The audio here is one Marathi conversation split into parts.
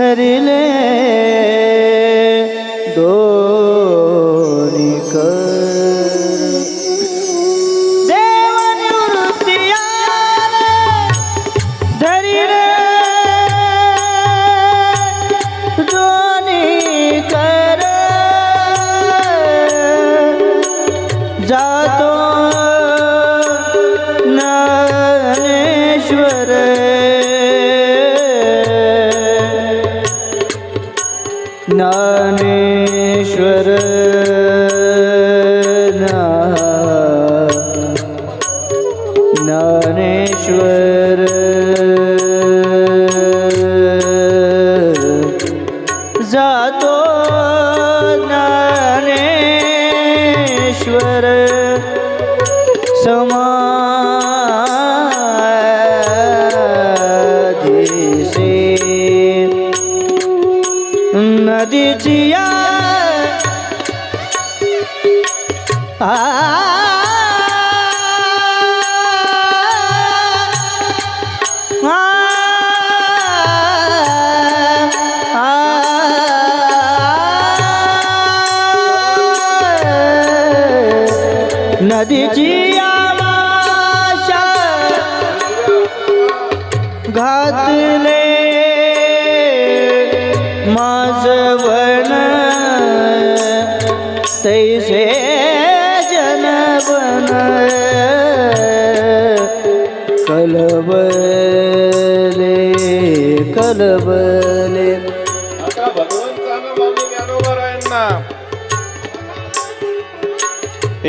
धरिले दोन्ही कर देव निवृत्तियाने धरिले दोन्ही कर जातो ज्ञानेश्वर जातो ज्ञानेश्वर समा नदीची आमाशा घातले. माझवण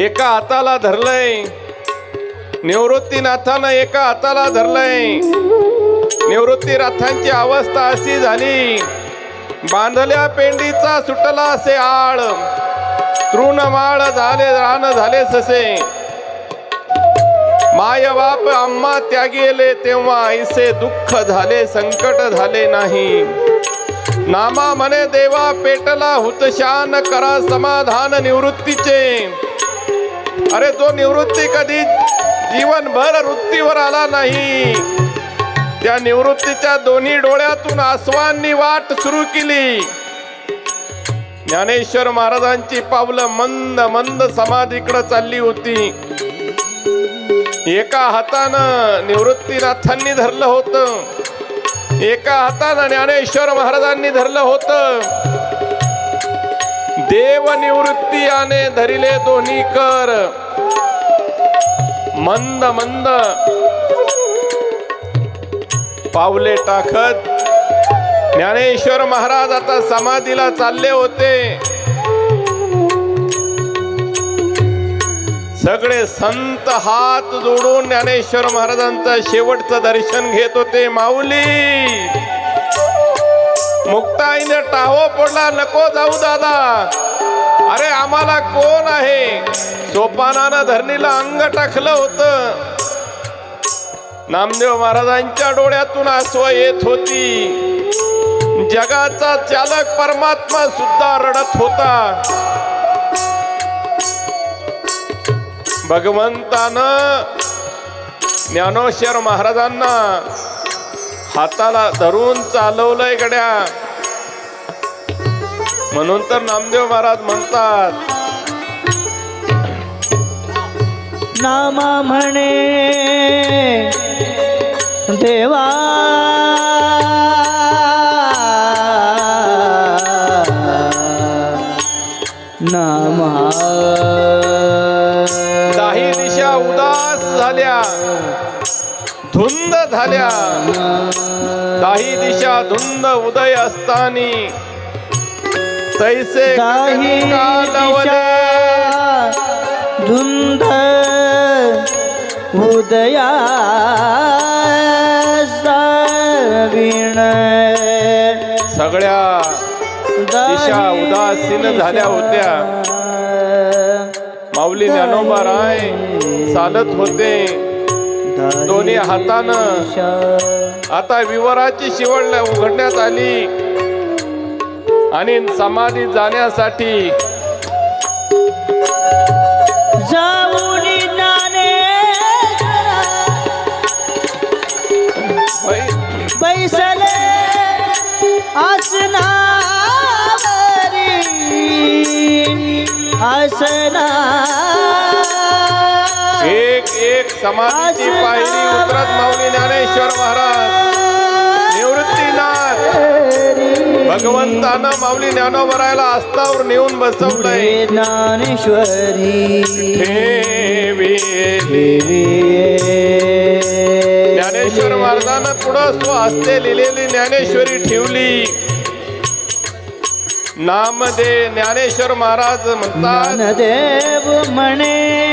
एका हाताला धरलंय. निवृत्तीनाथानं एका हाताला धरलंय. निवृत्तीनाथांची अवस्था अशी झाली. बांधल्या पेंडीचा सुटला असे आळ. तृणमाळ झाले रान झाले ससे. माय बाप आम्हा त्यागेले तेव्हा ऐसे दुःख झाले संकट झाले नाही. नामा म्हणे देवा पेटला हुतशान करा समाधान निवृत्तीचे. अरे तो निवृत्ती कधी जीवनभर वृत्तीवर आला नाही. त्या निवृत्तीच्या दोन्ही डोळ्यातून आसवांनी वाट सुरू केली. ज्ञानेश्वर महाराजांची पावलं मंद मंद समाधीकडे चालली होती. एका हातानं निवृत्तीनाथांनी धरलं होतं. एका हातानं ज्ञानेश्वर महाराजांनी धरलं होतं. देव निवृत्ती आने धरिले दोन्ही कर. मंद मंद. पावले टाकत. ज्ञानेश्वर महाराज आता समाधीला चालले होते. सगळे संत हात जोडून ज्ञानेश्वर महाराजांचं शेवटचं दर्शन घेत होते माऊली. मुक्ताईने टाहो पडला नको जाऊ दादा. अरे आम्हाला कोण आहे? सोपानानं धरणीला अंग टाकलं होतं. नामदेव महाराजांच्या डोळ्यातून आसव येत होती. जगाचा चालक परमात्मा सुद्धा रडत होता. भगवंतानं ज्ञानोश्वर महाराजांना हाताला धरून चालवलंय गड्या. म्हणून तर नामदेव महाराज म्हणतात. नामा म्हणे देवा. नामा. काही दिशा उदास झाल्या. धुंद झाल्या. काही दिशा धुंद उदय असतानी तैसे काही धुंद उदया साविण सगळ्या दिशा उदासीन झाल्या होत्या. माऊली ज्ञानोबा राय चालत होते. दोन्ही हातानं. आता विवराची शिवण उघडण्यात आली. आणि समाधी जाण्यासाठी आसना समाधीची पायरी उतरत माऊली ज्ञानेश्वर महाराज. निवृत्तीनाथ भगवंतानं माऊली ज्ञानोबरायला आस्तावर नेऊन बसवलंय. ज्ञानेश्वरी. देवी ज्ञानेश्वर महाराजानं पुढं स्वहस्ते लिहिलेली ज्ञानेश्वरी ठेवली. नामदे ज्ञानेश्वर महाराज म्हणतात ज्ञानदेव म्हणे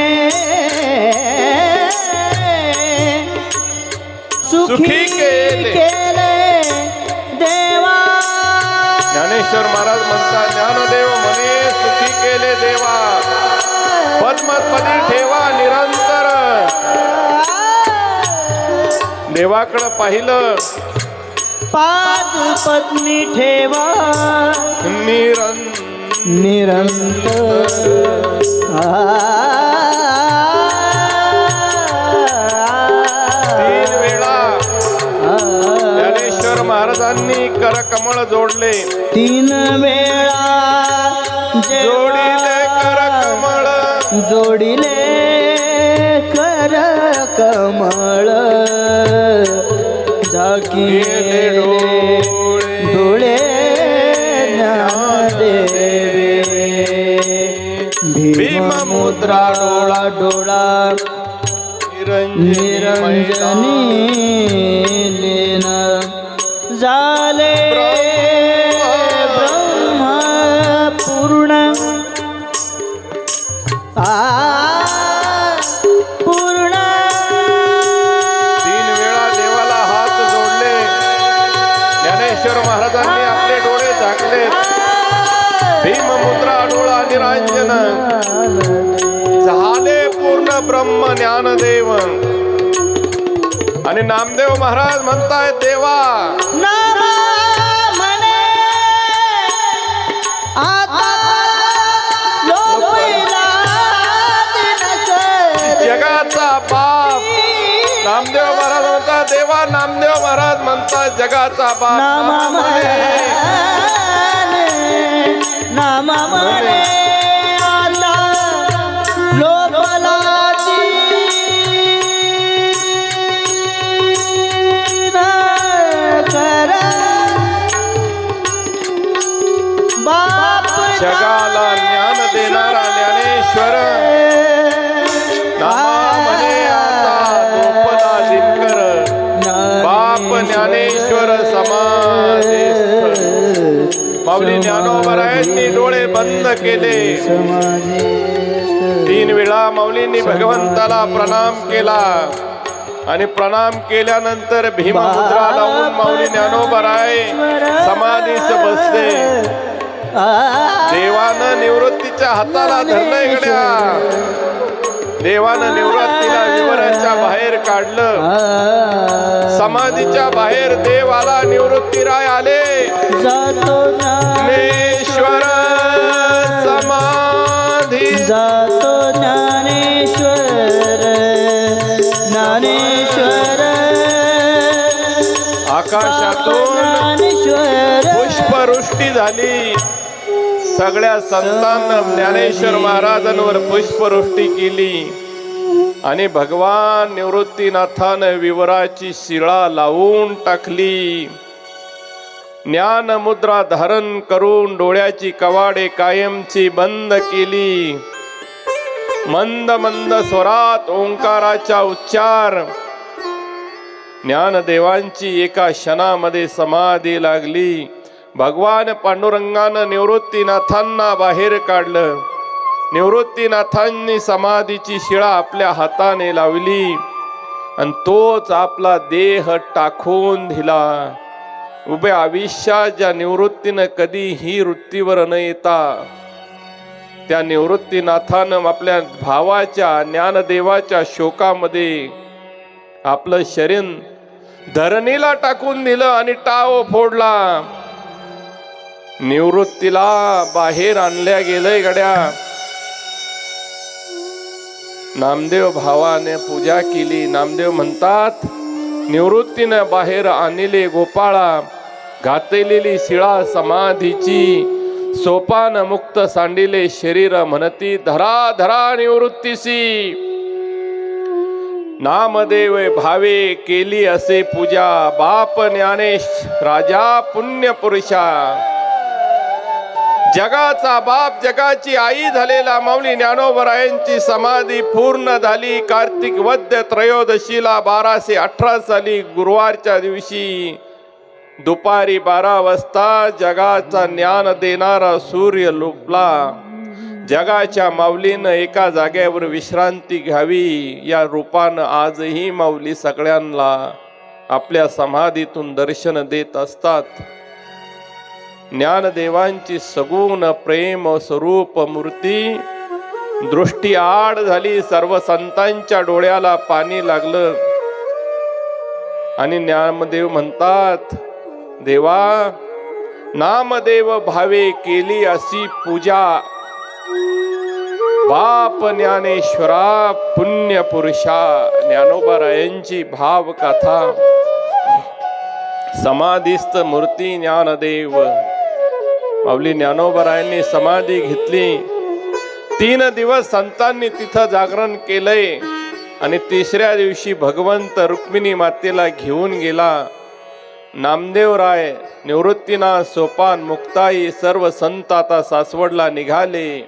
सुखी केले. देवा. ज्ञानेश्वर महाराज म्हणतात ज्ञानदेव म्हणे सुखी केले देवा. पद्मपदी ठेवा निरंतर. देवाकडं पाहिलं. पाद पत्नी ठेवा. निरंतर. निरंतर. करकमळ जोडले. तीन वेळा जोडिले करकमळ जोडिले कर कमळ. झाकी डोळे. भीम मुद्रा डोळा. डोळा निरंजनी झाले ब्रह्म पूर्ण। आ पूर्ण। तीन वेळा देवाला हात जोडले. ज्ञानेश्वर महाराजांनी आपले डोळे झाकले. भीम मुद्रा डोळा निरांजन. झाले पूर्ण ब्रह्म ज्ञानदेव. आणि नामदेव महाराज म्हणताय देवा. जगाचा बाप. नामदेव महाराज म्हणतात देवा नामदेव महाराज म्हणतात जगाचा बाप. नाम नाम केले. तीन वेळा माऊलींनी भगवंताला प्रणाम केला. आणि प्रणाम केल्यानंतर भीममुद्रा लावून माऊली ज्ञानोबराय समाधीस बसले. देवानं निवृत्तीच्या हाताला धरलंय गड्या. देवानं निवृत्तीला विवराच्या बाहेर काढलं. समाधीच्या बाहेर देव आला निवृत्तीराय आले. जातो ज्ञानेश्वर जातो ज्ञानेश्वर ज्ञानेश्वर. आकाशातून ज्ञानेश्वर. पुष्पवृष्टी झाली. सगळ्या संतांना ज्ञानेश्वर महाराजांवर पुष्पवृष्टी केली. आणि भगवान निवृत्तीनाथानं विवराची शिळा लावून टाकली. ज्ञान मुद्रा धारण करून डोळ्याची कवाडे कायमची बंद केली. मंद मंद स्वरात ओंकाराचा उच्चार. ज्ञानदेवांची एका क्षणामध्ये समाधी लागली. भगवान पांडुरंगानं निवृत्तीनाथांना बाहेर काढलं. निवृत्तीनाथांनी समाधीची शिळा आपल्या हाताने लावली. आणि तोच आपला देह टाकून दिला. उभ्या आयुष्यात ज्या निवृत्तीनं कधीही वृत्तीवर न येता त्या निवृत्तीनाथानं आपल्या भावाच्या ज्ञानदेवाच्या शोकामध्ये आपलं शरीर धरणीला टाकून दिलं आणि टाव फोडला. निवृत्तीला बाहेर आणल्या गेलंय गड्या. नामदेव भावाने पूजा केली. नामदेव म्हणतात निवृत्तीनं बाहेर आणले गोपाळा घातलेली शिळा समाधीची सोपान मुक्त सांडिले शरीर म्हणती धरा धरा निवृत्तीसी नामदेव भावे केली असे पूजा बाप ज्ञानेश राजा पुण्य पुरुषा जगाचा बाप जगाची आई झालेला माऊली ज्ञानोबरायांची समाधी पूर्ण झाली कार्तिक वद्य त्रयोदशीला बाराशे अठरा साली गुरुवारच्या दिवशी दुपारी बारा वाजता जगाचा ज्ञान देणारा सूर्य लुपला. जगाच्या माऊलीनं एका जागेवर विश्रांती घ्यावी या रूपानं आजही माऊली सगळ्यांना आपल्या समाधीतून दर्शन देत असतात. ज्ञानदेवांची सगुण प्रेम स्वरूप मूर्ती दृष्टी आड झाली सर्व संतांच्या डोळ्याला पाणी लागलं. आणि ज्ञानदेव म्हणतात देवा नामदेव भावे केली अशी पूजा. बाप ज्ञानेश्वरा पुण्य पुरुषा ज्ञानोबरायांची भाव कथा समाधीस्थ मूर्ती ज्ञानदेव. माऊली ज्ञानोबरायांनी समाधी घेतली. तीन दिवस संतांनी तिथं जागरण केलंय. आणि तिसऱ्या दिवशी भगवंत रुक्मिणी मातेला घेऊन गेला. नामदेव राय सोपान मुक्ताई सर्व संत आता सासवडला निघाले.